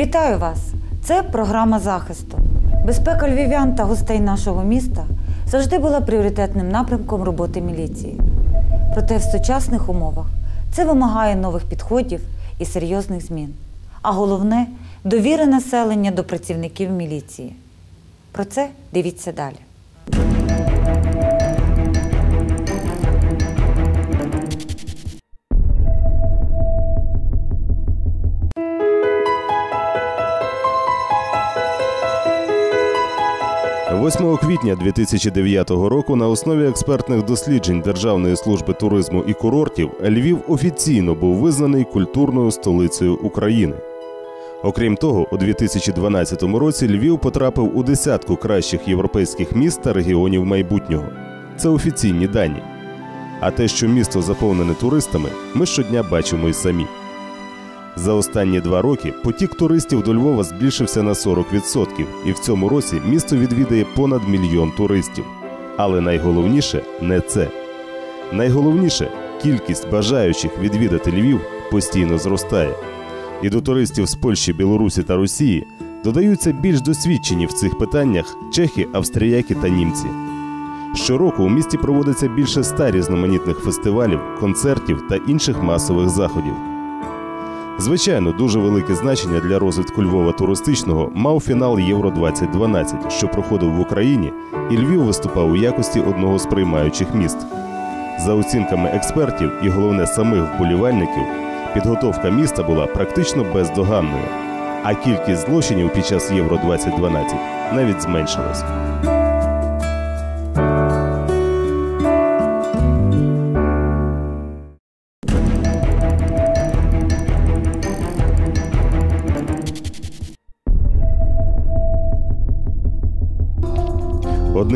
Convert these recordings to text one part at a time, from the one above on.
Вітаю вас! Це програма захисту. Безпека львів'ян та гостей нашого міста завжди була пріоритетним напрямком роботи міліції. Проте в сучасних умовах це вимагає нових підходів і серйозних змін. А головне довіри населення до працівників міліції. Про це дивіться далі. – 8 квітня 2009 року на основі експертних досліджень Державної служби туризму і курортів Львів офіційно був визнаний культурною столицею України. Окрім того, у 2012 році Львів потрапив у десятку кращих європейських міст та регіонів майбутнього. Це офіційні дані. А те, що місто заповнене туристами, ми щодня бачимо й самі. За останні два роки потік туристів до Львова збільшився на 40%, і в цьому році місто відвідає понад мільйон туристів. Але найголовніше не це. Найголовніше кількість бажаючих відвідати Львів постійно зростає. І до туристів з Польщі, Білорусі та Росії додаються більш досвідчені в цих питаннях чехи, австріяки та німці. Щороку у місті проводиться більше ста різноманітних фестивалів, концертів та інших масових заходів. Звичайно, дуже велике значення для розвитку Львова туристичного мав фінал Євро 2012, що проходив в Україні, і Львів виступав у якості одного з приймаючих міст. За оцінками експертів і головне самих вболівальників, підготовка міста була практично бездоганною, а кількість злочинів під час Євро 2012 навіть зменшилась.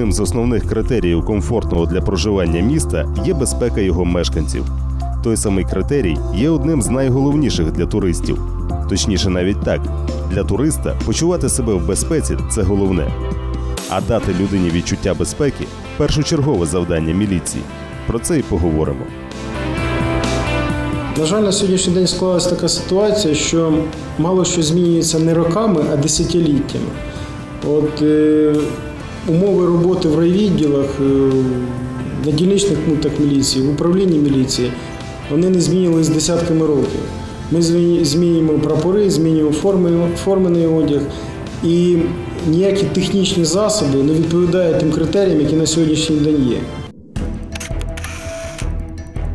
Одним з основних критеріїв комфортного для проживання міста є безпека його мешканців. Той самий критерій є одним з найголовніших для туристів. Точніше, навіть так, для туриста почувати себе в безпеці це головне. А дати людині відчуття безпеки першочергове завдання міліції. Про це і поговоримо. На жаль, на сьогоднішній день склалася така ситуація, що мало що змінюється не роками, а десятиліттями. От е, умови роботи в райвідділах, е, на дільничних пунктах міліції, в управлінні міліції, вони не змінювалися десятками років. Ми змінюємо прапори, змінюємо форми, формений одяг, і ніякі технічні засоби не відповідають тим критеріям, які на сьогоднішній день є.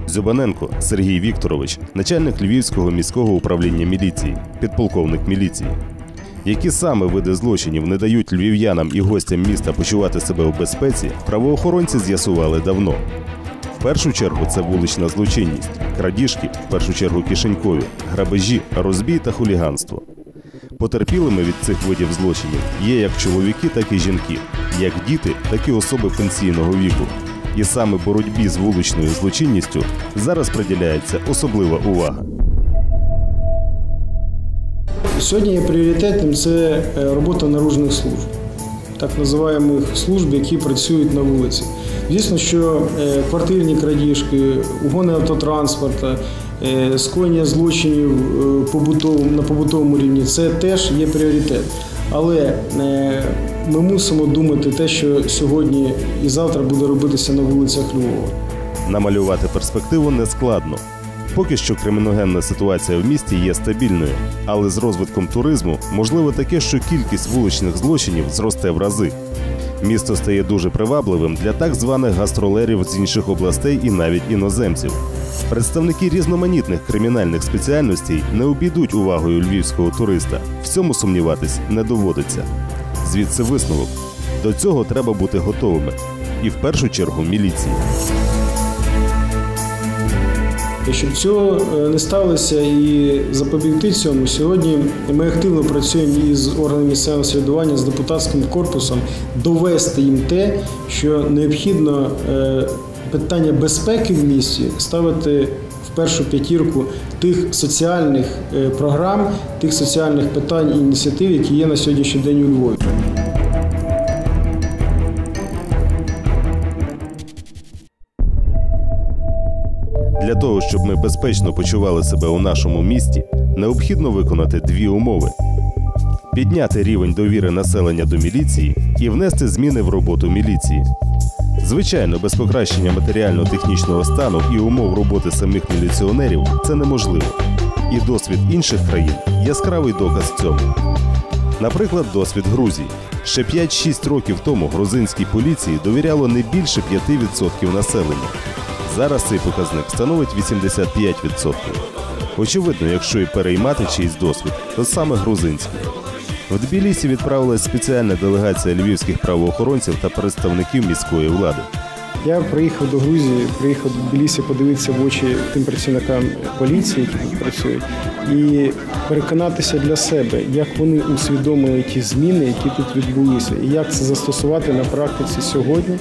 Зюбаненко Сергій Вікторович, начальник Львівського міського управління міліції, підполковник міліції. Які саме види злочинів не дають львів'янам і гостям міста почувати себе у безпеці, правоохоронці з'ясували давно. В першу чергу це вулична злочинність, крадіжки, в першу чергу кишенькові, грабежі, розбій та хуліганство. Потерпілими від цих видів злочинів є як чоловіки, так і жінки, як діти, так і особи пенсійного віку. І саме боротьбі з вуличною злочинністю зараз приділяється особлива увага. Сьогодні є пріоритетним це е, робота наружних служб, так називаємих служб, які працюють на вулиці. Звісно, що е, квартирні крадіжки, угони автотранспорту, е, скоєння злочинів на побутовому рівні це теж є пріоритет. Але ми мусимо думати те, що сьогодні і завтра буде робитися на вулицях Львова. Намалювати перспективу не складно. Поки що криміногенна ситуація в місті є стабільною, але з розвитком туризму можливо таке, що кількість вуличних злочинів зросте в рази. Місто стає дуже привабливим для так званих гастролерів з інших областей і навіть іноземців. Представники різноманітних кримінальних спеціальностей не обійдуть увагою львівського туриста. В цьому сумніватись не доводиться. Звідси висновок: до цього треба бути готовими, і в першу чергу міліції. Щоб цього е, не сталося і запобігти цьому, сьогодні ми активно працюємо із органами місцевого самоврядування, з депутатським корпусом, довести їм те, що необхідно е, питання безпеки в місті ставити в першу п'ятірку тих соціальних е, програм, тих соціальних питань і ініціатив, які є на сьогоднішній день у Львові. Для того, щоб ми безпечно почували себе у нашому місті, необхідно виконати дві умови: підняти рівень довіри населення до міліції і внести зміни в роботу міліції. Звичайно, без покращення матеріально-технічного стану і умов роботи самих міліціонерів це неможливо. І досвід інших країн яскравий доказ цьому. Наприклад, досвід Грузії. Ще 5-6 років тому грузинській поліції довіряло не більше 5% населення. Зараз цей показник становить 85%. Очевидно, якщо і переймати чийсь досвід, то саме грузинський. В Тбілісі відправилась спеціальна делегація львівських правоохоронців та представників міської влади. Я приїхав до Грузії, приїхав до Тбілісі подивитися в очі тим працівникам поліції, які тут працюють, і переконатися для себе, як вони усвідомили ті зміни, які тут відбулися, і як це застосувати на практиці сьогодні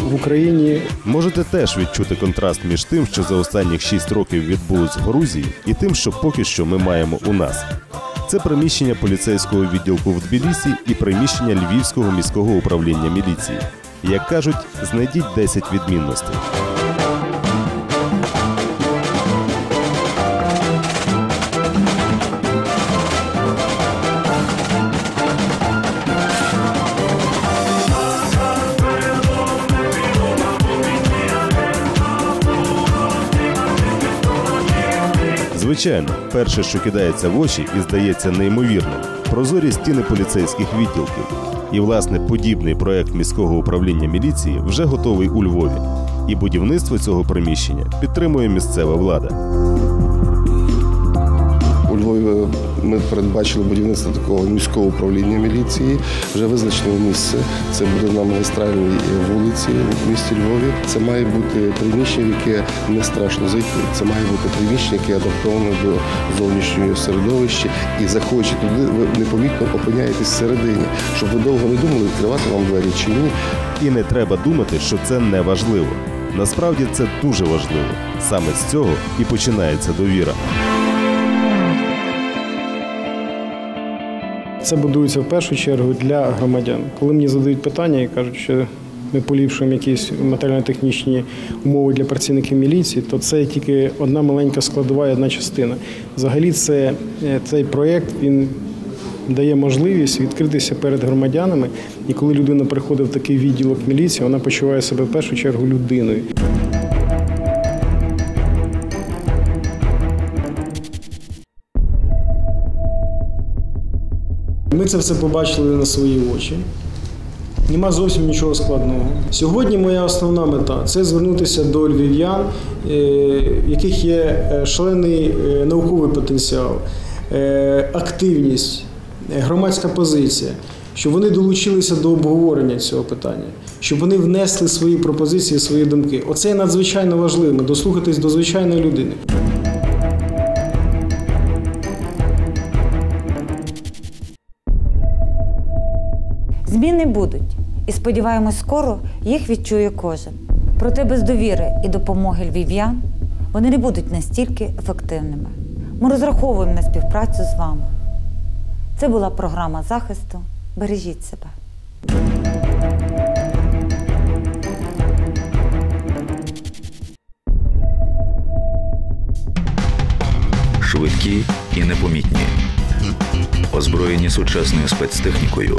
в Україні Можете теж відчути контраст між тим, що за останніх 6 років відбулось в Грузії, і тим, що поки що ми маємо у нас. Це приміщення поліцейського відділку в Тбілісі і приміщення Львівського міського управління міліції. Як кажуть, знайдіть 10 відмінностей. Звичайно, перше, що кидається в очі і здається неймовірним, прозорі стіни поліцейських відділків. І, власне, подібний проект міського управління міліції вже готовий у Львові. І будівництво цього приміщення підтримує місцева влада. Ми передбачили будівництво такого міського управління міліції. Вже визначено місце. Це буде на магістральній вулиці в місті Львові. Це має бути приміщення, яке не страшно зайти. Це має бути приміщення, яке адаптоване до зовнішнього середовища. І заходячи туди, ви непомітно опиняєтесь всередині, щоб ви довго не думали, відкривати вам двері чи ні. І не треба думати, що це не важливо. Насправді це дуже важливо. Саме з цього і починається довіра. Це будується в першу чергу для громадян. Коли мені задають питання і кажуть, що ми поліпшуємо якісь матеріально-технічні умови для працівників міліції, то це тільки одна маленька складова і одна частина. Взагалі, це, е, цей проєкт він дає можливість відкритися перед громадянами. І коли людина приходить в такий відділок міліції, вона почуває себе в першу чергу людиною. Ми це все побачили на свої очі. Нема зовсім нічого складного. Сьогодні моя основна мета це звернутися до львів'ян, е, в яких є е, шалений е, науковий потенціал, е, активність, е, громадська позиція, щоб вони долучилися до обговорення цього питання, щоб вони внесли свої пропозиції, свої думки. Оце є надзвичайно важливим дослухатись до звичайної людини. Зміни будуть, і сподіваємось, скоро їх відчує кожен. Проте без довіри і допомоги львів'ян вони не будуть настільки ефективними. Ми розраховуємо на співпрацю з вами. Це була програма захисту. Бережіть себе. швидкі і непомітні, озброєні сучасною спецтехнікою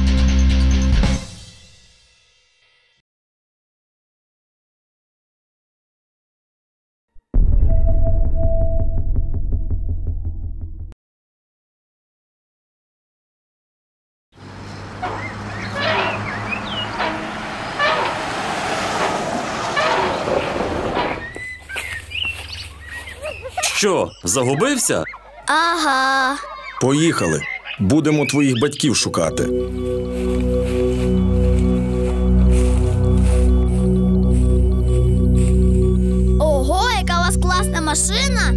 Що, загубився? Ага. Поїхали. Будемо твоїх батьків шукати. Ого, яка у вас класна машина.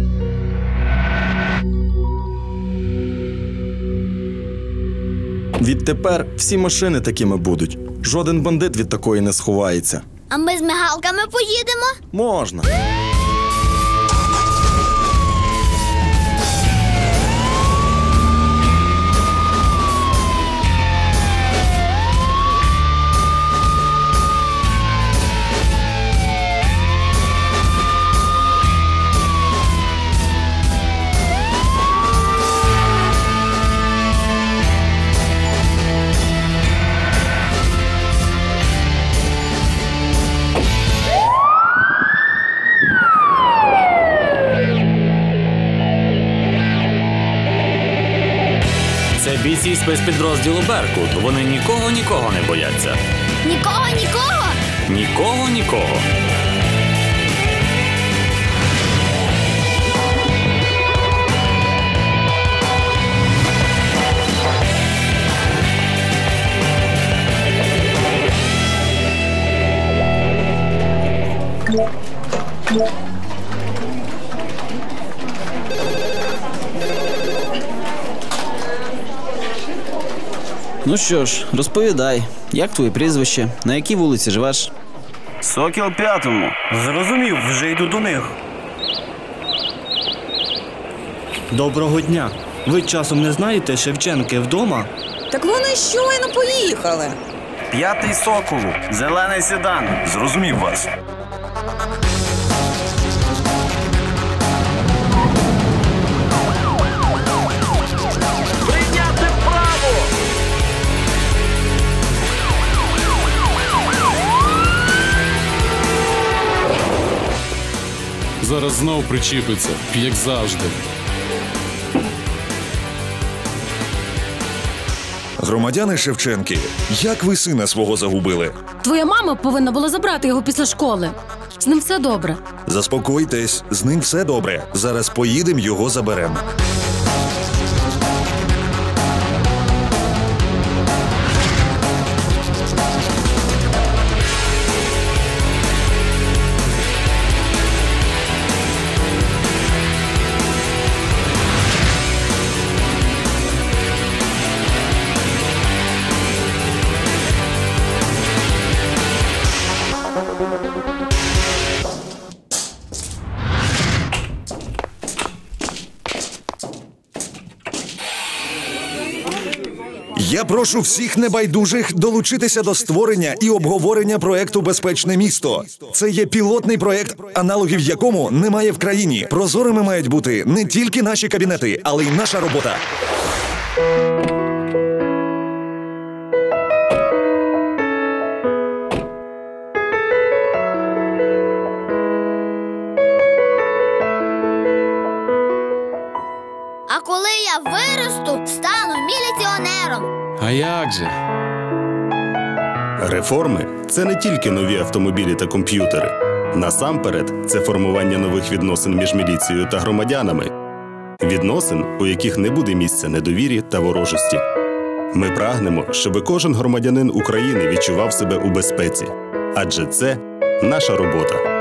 Відтепер всі машини такими будуть. Жоден бандит від такої не сховається. А ми з мигалками поїдемо? Можна. Спецпідрозділу Беркут. Вони нікого нікого не бояться. Нікого, нікого? Нікого нікого. Ну що ж, розповідай, як твоє прізвище, на якій вулиці живеш? Сокіл п'ятому. Зрозумів, вже йду до них. Доброго дня. Ви часом не знаєте Шевченки вдома? Так вони щойно поїхали. П'ятий соколу. Зелений седан. Зрозумів вас. Зараз знов причіпиться, як завжди. Громадяни Шевченки, як ви сина свого загубили? Твоя мама повинна була забрати його після школи. З ним все добре. Заспокойтесь, з ним все добре. Зараз поїдемо, його заберемо. Прошу всіх небайдужих долучитися до створення і обговорення проекту Безпечне місто. Це є пілотний проект, аналогів якому немає в країні. Прозорими мають бути не тільки наші кабінети, але й наша робота. А коли я виросту. А як же? Реформи це не тільки нові автомобілі та комп'ютери. Насамперед, це формування нових відносин між міліцією та громадянами, відносин, у яких не буде місця недовірі та ворожості. Ми прагнемо, щоб кожен громадянин України відчував себе у безпеці, адже це наша робота.